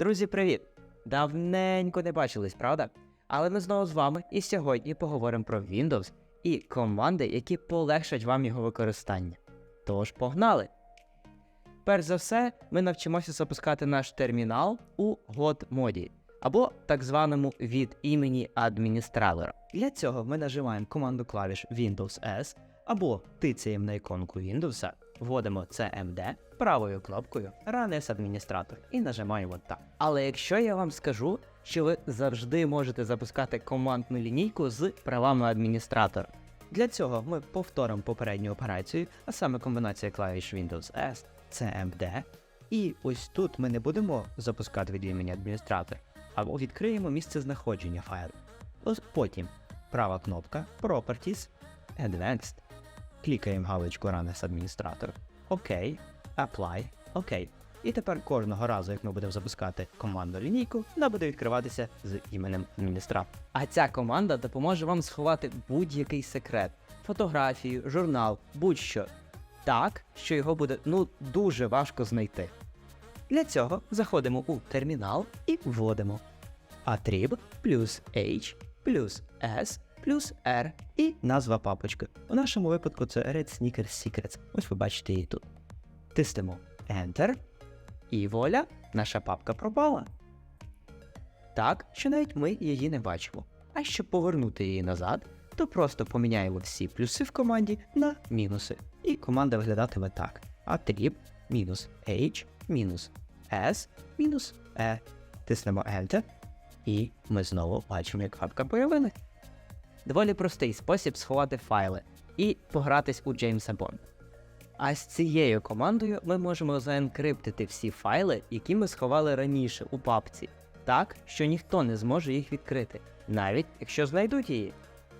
Друзі, привіт! Давненько не бачились, правда? Але ми знову з вами і сьогодні поговоримо про Windows і команди, які полегшать вам його використання. Тож погнали! Перш за все, ми навчимося запускати наш термінал у God моді або так званому від імені адміністратора. Для цього ми нажимаємо команду клавіш Windows S або тицяємо на іконку Windows, вводимо CMD правою кнопкою Run as адміністратор і нажимаємо так. Але якщо я вам скажу, що ви завжди можете запускати командну лінійку з правами адміністратора. Для цього ми повторимо попередню операцію, а саме комбінація клавіш Windows S, CMD. І ось тут ми не будемо запускати від імені адміністратора, а відкриємо місце знаходження файлу. Ось Потім права кнопка Properties, Advanced. Клікаємо галочку Run as адміністратор. ОК, Apply, ОК. І тепер кожного разу, як ми будемо запускати команду лінійку, вона буде відкриватися з іменем адміністратора. А ця команда допоможе вам сховати будь-який секрет, фотографію, журнал, будь-що. Так, що його буде ну дуже важко знайти. Для цього заходимо у термінал і вводимо attrib плюс H плюс S плюс R і назва папочки. У нашому випадку це Red Sneakers Secrets. Ось ви бачите її тут. Тиснемо Enter. І вуаля, наша папка пропала. Так, що навіть ми її не бачимо. А щоб повернути її назад, то просто поміняємо всі плюси в команді на мінуси. І команда виглядатиме так: attrib мінус H мінус S мінус E. Тиснемо Enter. І ми знову бачимо, як папка появилась. Доволі простий спосіб сховати файли і погратись у Джеймса Бонда. А з цією командою ми можемо заенкриптити всі файли, які ми сховали раніше у папці, так, що ніхто не зможе їх відкрити, навіть якщо знайдуть її.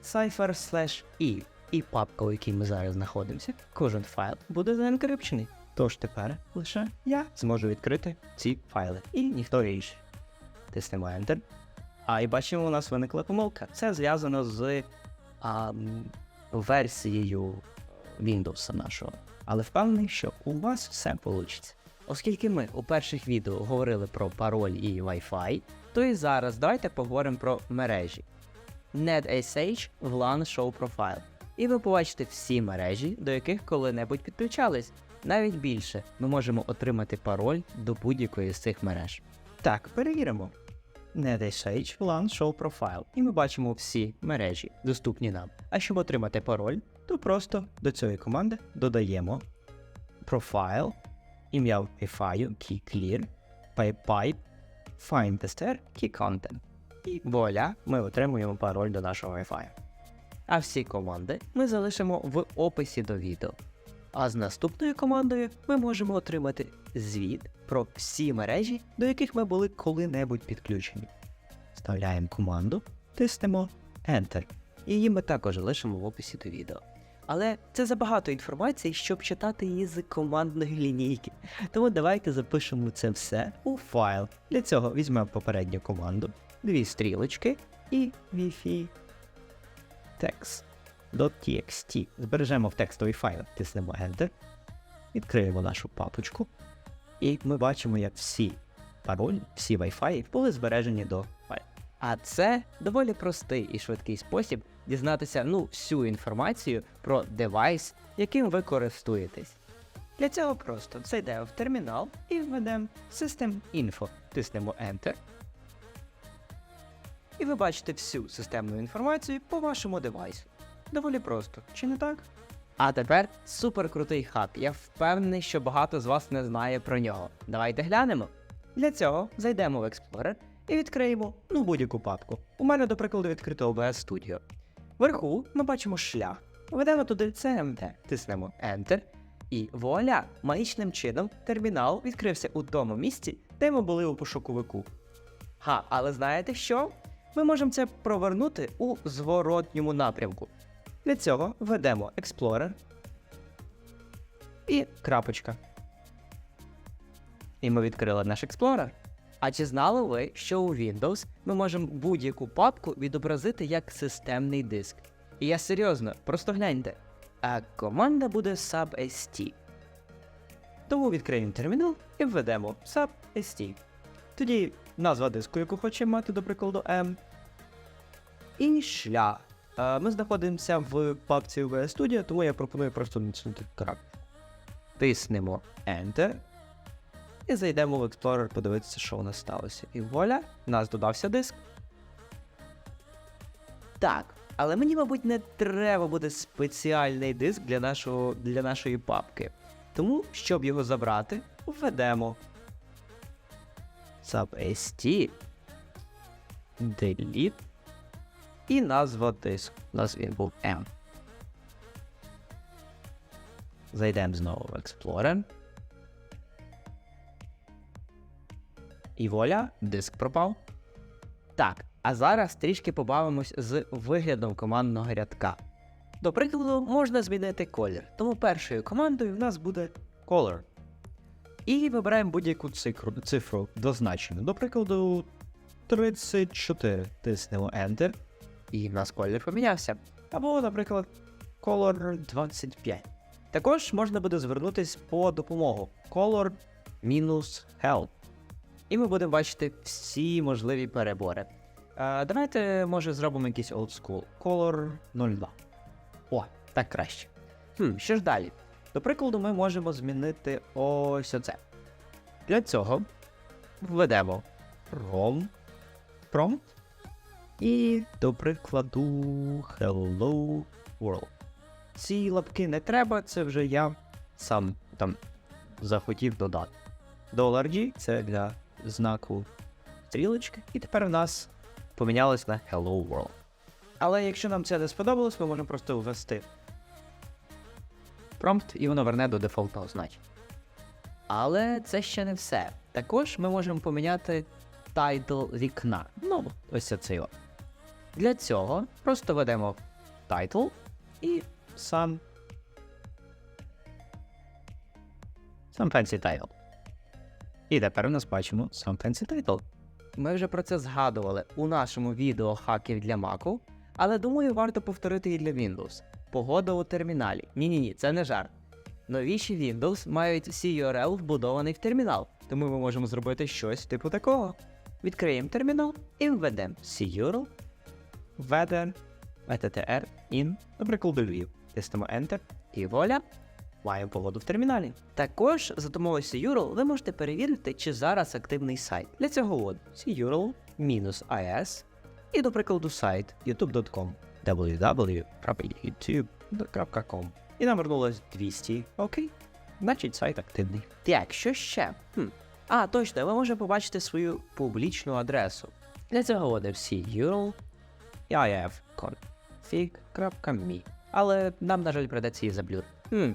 Cypher slash E і папка, у якій ми зараз знаходимося, кожен файл буде заенкрипчений. Тож тепер лише я зможу відкрити ці файли, і ніхто інший. Тиснемо Enter. А і бачимо, у нас виникла помилка. Це зв'язано з а, версією Windows нашого. Але впевнений, що у вас все вийде. Оскільки ми у перших відео говорили про пароль і Wi-Fi, то і зараз давайте поговоримо про мережі. NetSH VLAN Show Profile. І ви побачите всі мережі, до яких коли-небудь підключались. Навіть більше ми можемо отримати пароль до будь-якої з цих мереж. Так, перевіримо. NetSH VLAN Show Profile. І ми бачимо всі мережі, доступні нам. А щоб отримати пароль, то просто до цієї команди додаємо Profile, ім'я Wi-Fi, key clear, pipe, find tester, key content. І вуаля, ми отримуємо пароль до нашого Wi-Fi. А всі команди ми залишимо в описі до відео. А з наступною командою ми можемо отримати звіт про всі мережі, до яких ми були коли-небудь підключені. Вставляємо команду, тиснемо Enter. Її ми також лишимо в описі до відео. Але це забагато інформації, щоб читати її з командної лінійки. Тому давайте запишемо це все у файл. Для цього візьмемо попередню команду, дві стрілочки і wi text.txt. Збережемо в текстовий файл, тиснемо Enter, відкриємо нашу папочку, і ми бачимо, як всі паролі, всі Wi-Fi були збережені до файлу. А це доволі простий і швидкий спосіб дізнатися ну, всю інформацію про девайс, яким ви користуєтесь. Для цього просто зайдемо в термінал і введемо System Info, тиснемо Enter. І ви бачите всю системну інформацію по вашому девайсу. Доволі просто, чи не так? А тепер суперкрутий хаб. Я впевнений, що багато з вас не знає про нього. Давайте глянемо. Для цього зайдемо в Explorer і відкриємо ну будь-яку папку. У мене, до прикладу, відкрито OBS Studio. Вверху ми бачимо шлях. Введемо туди CMD, тиснемо Enter. І вуаля! Магічним чином термінал відкрився у тому місці, де ми були у пошуковику. Ха, але знаєте що? Ми можемо це провернути у зворотньому напрямку. Для цього введемо Explorer і крапочка. І ми відкрили наш Explorer. А чи знали ви, що у Windows ми можемо будь-яку папку відобразити як системний диск? І я серйозно, просто гляньте. А команда буде subst. Тому відкриємо термінал і введемо subst. Тоді назва диску, яку хочемо мати, до прикладу, M. І шлях. Ми знаходимося в папці VS Studio, тому я пропоную просто натиснути крапку. Тиснемо Enter. І зайдемо в Explorer подивитися, що у нас сталося. І вуаля, у нас додався диск. Так, але мені, мабуть, не треба буде спеціальний диск для, нашого, для нашої папки. Тому, щоб його забрати, введемо sub.st delete і назва диску. У нас він був M. Зайдемо знову в Explorer. І вуаля, диск пропав. Так, а зараз трішки побавимось з виглядом командного рядка. До прикладу, можна змінити колір, тому першою командою в нас буде Color. І вибираємо будь-яку цифру, цифру дозначену. До прикладу, 34. Тиснемо Enter. І в нас колір помінявся. Або, наприклад, Color 25. Також можна буде звернутися по допомогу Color Help. І ми будемо бачити всі можливі перебори. А, давайте, може, зробимо якийсь old school. Color 02. О, так краще. Хм, що ж далі? До прикладу, ми можемо змінити ось оце. Для цього введемо rom prompt і, до прикладу, hello world. Ці лапки не треба, це вже я сам там захотів додати. $G це для знаку стрілочки, і тепер у нас помінялось на Hello World. Але якщо нам це не сподобалось, ми можемо просто ввести Промпт, і воно верне до дефолтного значення. Але це ще не все. Також ми можемо поміняти тайтл вікна. Ну, ось цей от. Для цього просто ведемо title І сам. Сам fancy title. І тепер у нас бачимо сам fancy title. Ми вже про це згадували у нашому відео хаків для Mac, але думаю, варто повторити і для Windows. Погода у терміналі. Ні-ні ні, це не жарт. Новіші Windows мають CURL вбудований в термінал, тому ми можемо зробити щось типу такого. Відкриємо термінал і введемо CURL. Weather, VTTR, in, наприклад, Львів. Тиснемо Enter І воля. маємо погоду в терміналі. Також за допомогою CURL ви можете перевірити, чи зараз активний сайт. Для цього от curl-is і, до прикладу, сайт youtube.com www.youtube.com І нам вернулось 200. Окей. Значить, сайт активний. Так, що ще? Хм. А, точно, ми можемо побачити свою публічну адресу. Для цього вводимо CURL. і ifconfig.me. Але нам, на жаль, придеться її заблюрити. Хм.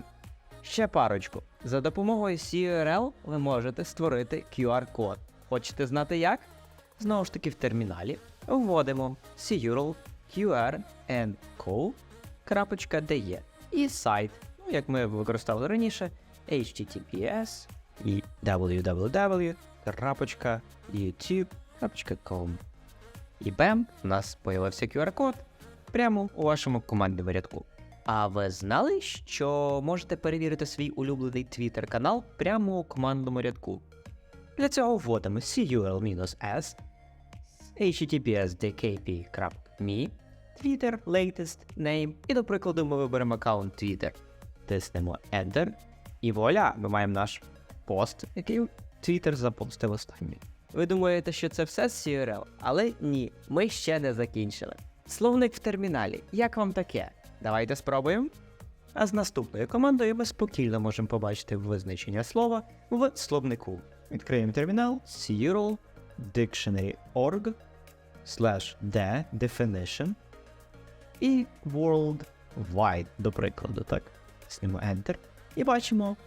Ще парочку. За допомогою CURL ви можете створити QR-код. Хочете знати як? Знову ж таки, в терміналі вводимо CURL QR і сайт, ну, як ми використовували раніше, https і www.youtube.com. І бем, у нас появився QR-код прямо у вашому командному рядку. А ви знали, що можете перевірити свій улюблений Twitter канал прямо у командному рядку? Для цього вводимо curl-s https dkp.me Twitter latest name І, до прикладу, ми виберемо аккаунт Twitter. тиснемо Enter, і вуаля, ми маємо наш пост, який Twitter запостив останній. Ви думаєте, що це все з CRL? Але ні, ми ще не закінчили. Словник в терміналі. Як вам таке? Давайте спробуємо. А з наступною командою ми спокійно можемо побачити визначення слова в словнику. Відкриємо термінал curl dictionary.org slash the definition і worldwide, до прикладу, так? Тиснемо Enter і бачимо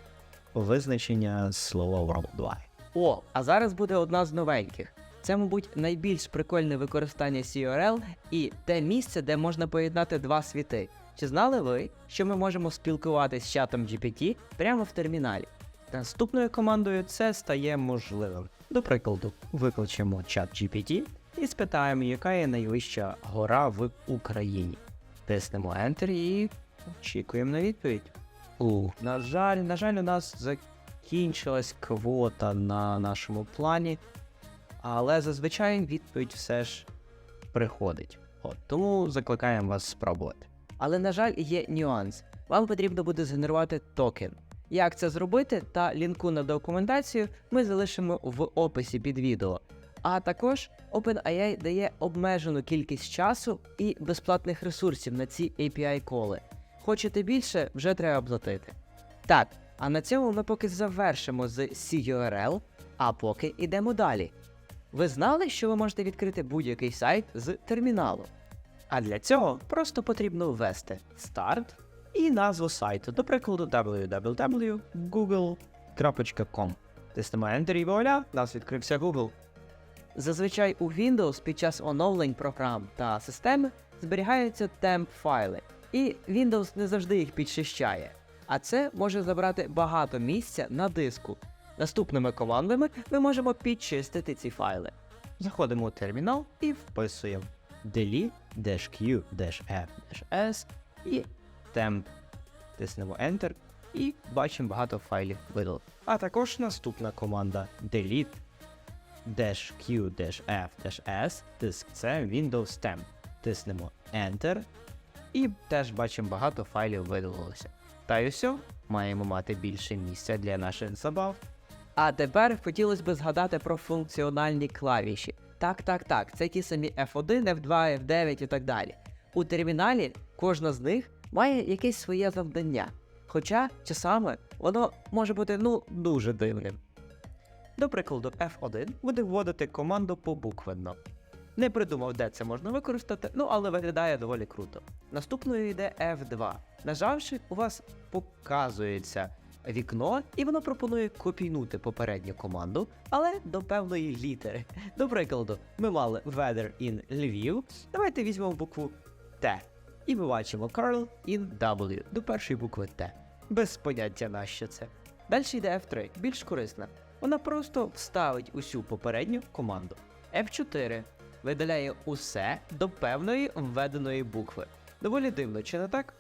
визначення слова worldwide. О, а зараз буде одна з новеньких. Це, мабуть, найбільш прикольне використання CRL і те місце, де можна поєднати два світи. Чи знали ви, що ми можемо спілкуватися з чатом GPT прямо в терміналі? Наступною командою це стає можливим. До прикладу, викличемо чат GPT і спитаємо, яка є найвища гора в Україні. Тиснемо Enter і очікуємо на відповідь. У, на жаль, на жаль, у нас закінчилась квота на нашому плані. але зазвичай відповідь все ж приходить. От, тому закликаємо вас спробувати. Але, на жаль, є нюанс. Вам потрібно буде згенерувати токен. Як це зробити та лінку на документацію ми залишимо в описі під відео. А також OpenAI дає обмежену кількість часу і безплатних ресурсів на ці API коли. Хочете більше, вже треба платити. Так, а на цьому ми поки завершимо з CURL, а поки йдемо далі. Ви знали, що ви можете відкрити будь-який сайт з терміналу? А для цього просто потрібно ввести старт і назву сайту, до прикладу www.google.com. Тиснемо Enter і вуаля, нас відкрився Google. Зазвичай у Windows під час оновлень програм та системи зберігаються темп файли, і Windows не завжди їх підчищає. А це може забрати багато місця на диску. Наступними командами ми можемо підчистити ці файли. Заходимо у термінал і вписуємо delete q f s і temp. Тиснемо Enter і бачимо багато файлів видалено. А також наступна команда delete q f s диск це Windows Temp. Тиснемо Enter і теж бачимо багато файлів видалилося. Та й усе, маємо мати більше місця для наших забав. А тепер хотілося б згадати про функціональні клавіші. Так, так, так, це ті самі F1, F2, F9 і так далі. У терміналі кожна з них має якесь своє завдання. Хоча часами воно може бути ну дуже дивним. До прикладу, F1 буде вводити команду побуквенно. Не придумав, де це можна використати, ну але виглядає доволі круто. Наступною йде F2. Нажавши, у вас показується вікно, і воно пропонує копійнути попередню команду, але до певної літери. До прикладу, ми мали weather in Lviv. Давайте візьмемо букву Т. І ми бачимо Carl in W до першої букви Т. Без поняття на що це. Далі йде F3, більш корисна. Вона просто вставить усю попередню команду. F4 видаляє усе до певної введеної букви. Доволі дивно, чи не так?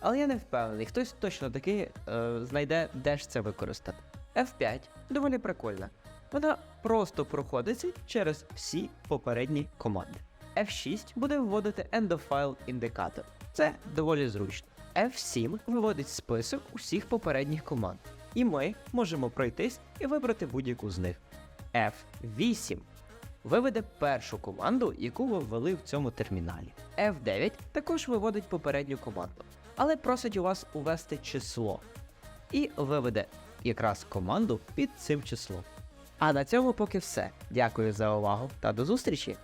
Але я не впевнений, хтось точно таки е, знайде, де ж це використати. F5 доволі прикольна. Вона просто проходиться через всі попередні команди. F6 буде вводити file індикатор. Це доволі зручно. F7 виводить список усіх попередніх команд. І ми можемо пройтись і вибрати будь-яку з них. F8 виведе першу команду, яку ви ввели в цьому терміналі. F9 також виводить попередню команду, але просить у вас увести число. І виведе якраз команду під цим числом. А на цьому поки все. Дякую за увагу та до зустрічі!